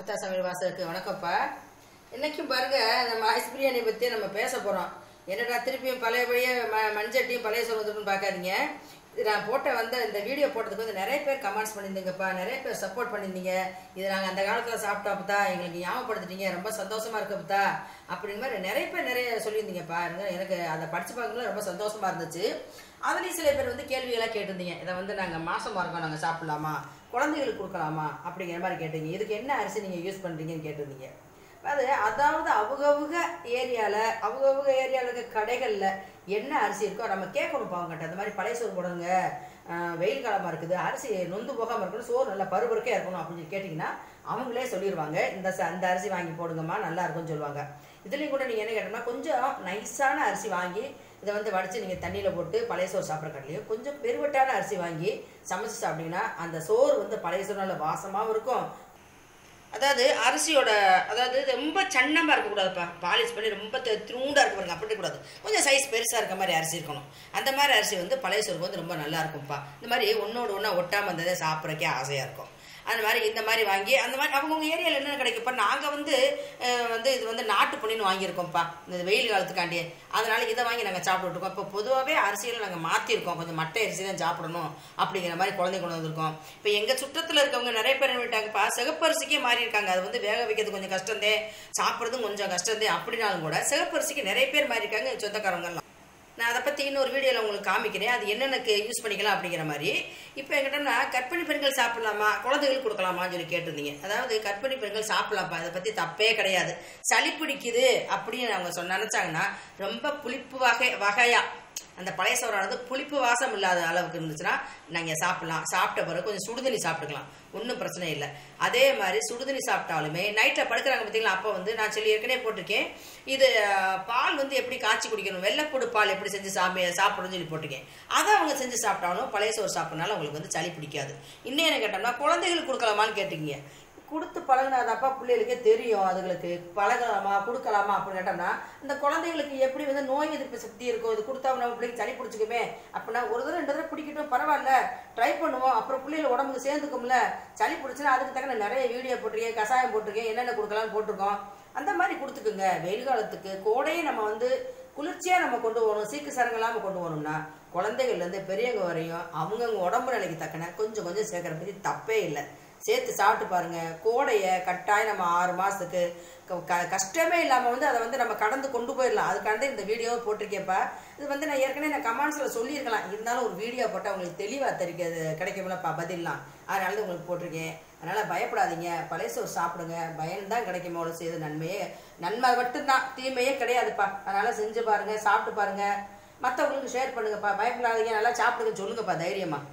அப்பத்தா சமையல் வாசலுக்கு வணக்கம்ப்பா. இன்னைக்கும் பாருங்க நம்ம ஐஸ் பிரியாணி பற்றி நம்ம பேச போகிறோம் என்னடா திருப்பியும் பழையபடியே ம மண்சட்டியும் பழைய சோறு பார்க்காதீங்க. நான் போட்ட வந்த இந்த வீடியோ போட்டதுக்கு வந்து நிறைய பேர் கமெண்ட்ஸ் பண்ணியிருந்தீங்கப்பா நிறைய பேர் சப்போர்ட் பண்ணியிருந்தீங்க. இது நாங்கள் அந்த காலத்தில் சாப்பிட்டோப்பதா எங்களுக்கு ஞாபகப்படுத்திட்டீங்க ரொம்ப சந்தோஷமா இருக்குப்பா அப்படிங்கிற மாதிரி நிறைய பேர் நிறைய சொல்லியிருந்தீங்கப்பா. எனக்கு- எனக்கு அதை படிச்சு பார்க்கும்போது ரொம்ப சந்தோஷமா இருந்துச்சு. அதுலேயும் சில பேர் வந்து கேள்விகளாக கேட்டிருந்தீங்க. இதை வந்து நாங்கள் மாதம் இருக்கோம் நாங்கள் சாப்பிடலாமா? குழந்தைகளுக்கு கொடுக்கலாமா? அப்படிங்கிற மாதிரி கேட்டீங்க. இதுக்கு என்ன அரிசி நீங்கள் யூஸ் பண்ணுறீங்கன்னு கேட்டிருந்தீங்க. அது அதாவது அவங்கவுங்க ஏரியாவில் அவங்கவுங்க ஏரியாவில் இருக்க கடைகளில் என்ன அரிசி இருக்கோ நம்ம கேட்கணும் பாவங்கட்ட அந்த மாதிரி பழைய சோறு போடுங்க. வெயில் காலமாக இருக்குது. அரிசி நொந்து போகாமல் இருக்கணும். சோறு நல்லா பருபருக்கே இருக்கணும் அப்படின்னு சொல்லி கேட்டிங்கன்னா அவங்களே சொல்லிடுவாங்க இந்த ச- அந்த அரிசி வாங்கி போடுங்கம்மா நல்லா இருக்கும்னு சொல்லுவாங்க. இதுலேயும் கூட நீங்கள் என்ன கேட்டோம்னா கொஞ்சம் நைஸான அரிசி வாங்கி இதை வந்து வடித்து நீங்கள் தண்ணியில் போட்டு பழைய சோறு சாப்பிட்ற கடலையும் கொஞ்சம் பெருவட்டான அரிசி வாங்கி சமைச்சு சாப்பிட்டீங்கன்னா அந்த சோறு வந்து பழைய சோறு நல்ல வாசமாகவும் இருக்கும். அதாவது அரிசியோட அதாவது ரொம்ப சன்னமாக இருக்கக்கூடாதுப்பா. பாலிஷ் பண்ணி ரொம்ப திருண்டா இருக்க பாருங்க. அப்படி கூடாது கொஞ்சம் சைஸ் பெருசாக இருக்க மாதிரி அரிசி இருக்கணும். அந்த மாதிரி அரிசி வந்து பழைய சோறுக்கு வந்து ரொம்ப நல்லா இருக்கும்ப்பா. இந்த மாதிரி ஒன்றோடு ஒன்றா ஒட்டாமல் இருந்ததே சாப்பிட்றக்கே ஆசையாக இருக்கும். அந்த மாதிரி இந்த மாதிரி வாங்கி அந்த மாதிரி அவங்கவுங்க ஏரியாவில் என்னென்ன கிடைக்கும் இப்போ நாங்கள் வந்து வந்து இது வந்து நாட்டு பொன்னின்னு வாங்கியிருக்கோம்ப்பா. இந்த வெயில் காலத்துக்காண்டி. அதனால் இதை வாங்கி நாங்கள் சாப்பிட்டுருக்கோம் இப்போ பொதுவாகவே அரிசியில் நாங்கள் மாற்றிருக்கோம் கொஞ்சம் மட்டை அரிசி தான் சாப்பிடணும் அப்படிங்கிற மாதிரி குழந்தை கொண்டு வந்திருக்கோம். இப்போ எங்கள் சுற்றத்தில் இருக்கவங்க நிறைய பேர் விட்டாங்கப்பா சிகப்பரிசிக்கே மாறி இருக்காங்க அது வந்து வேக வைக்கிறது கொஞ்சம் கஷ்டந்தே சாப்பிட்றதும் கொஞ்சம் கஷ்டந்தே அப்படின்னாலும் கூட சிகப்பரிசிக்கு நிறைய பேர் மாறி இருக்காங்க நான் அதை பற்றி இன்னொரு வீடியோவில் உங்களுக்கு காமிக்கிறேன். அது என்னென்னக்கு யூஸ் பண்ணிக்கலாம் அப்படிங்கிற மாதிரி. இப்போ என்கிட்டனா கற்பிணி பெண்கள் சாப்பிடலாமா? குழந்தைகளுக்கு கொடுக்கலாமான்னு சொல்லி கேட்டிருந்தீங்க. அதாவது கர்ப்பிணி பெண்கள் சாப்பிடலாம்ப்பா அதை பற்றி தப்பே கிடையாது. சளி பிடிக்குது அப்படின்னு அவங்க சொன்ன நினச்சாங்கன்னா ரொம்ப புளிப்பு வகை வகையாக அந்த பழைய சோறானது புளிப்பு வாசம் இல்லாத அளவுக்கு இருந்துச்சுன்னா நீங்கள் சாப்பிடலாம். சாப்பிட்ட பிறகு கொஞ்சம் சுடுதண்ணி சாப்பிட்டுக்கலாம். ஒன்றும் பிரச்சனை இல்லை. அதே மாதிரி சுடுதண்ணி சாப்பிட்டாலுமே நைட்டில் படுக்கிறாங்க பார்த்தீங்களா அப்போ வந்து நான் சொல்லி ஏற்கனவே போட்டிருக்கேன். இது பால் வந்து எப்படி காய்ச்சி குடிக்கணும்? வெள்ளைப்பூடு பால் எப்படி செஞ்சு சாமி சாப்பிடணும்னு சொல்லி போட்டிருக்கேன். அதை அவங்க செஞ்சு சாப்பிட்டாலும் பழைய சோறு சாப்பிட்றனால அவங்களுக்கு வந்து சளி பிடிக்காது. இன்னும் என்ன கேட்டோம்னா குழந்தைகளுக்கு கொடுக்கலாமான்னு கேட்டிருக்கீங்க கொடுத்து பழகினாதாப்பா பிள்ளைகளுக்கே தெரியும் அதுங்களுக்கு. பழகலாமா கொடுக்கலாமா அப்படின்னு கேட்டோம்னா இந்த குழந்தைகளுக்கு எப்படி வந்து நோய் எதிர்ப்பு சக்தி இருக்கும் இது கொடுத்தா நம்ம பிள்ளைக்கு சளி பிடிச்சிக்குமே அப்படின்னா ஒரு தடவை ரெண்டு தடவை பிடிக்கட்டும் பரவாயில்ல ட்ரை பண்ணுவோம். அப்புறம் பிள்ளைகள் உடம்புக்கு சேர்ந்துக்கும்ல சளி பிடிச்சின்னா அதுக்கு தக்க நிறைய வீடியோ போட்டிருக்கேன் கஷாயம் போட்டிருக்கேன் என்னென்ன கொடுக்கலாம்னு போட்டிருக்கோம். அந்த மாதிரி கொடுத்துக்குங்க. வெயில் காலத்துக்கு கோடையை நம்ம வந்து குளிர்ச்சியாக நம்ம கொண்டு போகணும். சீக்கு சரங்க கொண்டு போகணும்னா குழந்தைகள்லேருந்து பெரியவங்க வரையும் அவங்கவுங்க உடம்பு நிலைக்கு தக்கன கொஞ்சம் கொஞ்சம் சேர்க்குற பற்றி தப்பே இல்லை. சேர்த்து சாப்பிட்டு பாருங்க. கோடையை கட்டாயம் நம்ம ஆறு மாதத்துக்கு கஷ்டமே இல்லாமல் வந்து அதை வந்து நம்ம கடந்து கொண்டு போயிடலாம். அதுக்காண்டி இந்த வீடியோவை போட்டிருக்கேன்ப்பா. இது வந்து நான் ஏற்கனவே நான் கமெண்ட்ஸில் சொல்லியிருக்கலாம். இருந்தாலும் ஒரு வீடியோ போட்டால் உங்களுக்கு தெளிவாக தெரிக்கிறது கிடைக்கும்லப்பா பதிலாம் அதனால தான் உங்களுக்கு போட்டிருக்கேன். அதனால் பயப்படாதீங்க. பழைய சோறு சாப்பிடுங்க. பயன்தான் கிடைக்குமோ அவ்வளோ செய்த நன்மையே நன்மை மட்டும்தான். தீமையே கிடையாதுப்பா. அதனால் செஞ்சு பாருங்கள் சாப்பிட்டு பாருங்கள் மற்றவங்களுக்கு ஷேர் பண்ணுங்கப்பா. பயப்படாதீங்க. நல்லா சாப்பிடுங்க சொல்லுங்கப்பா தைரியமாக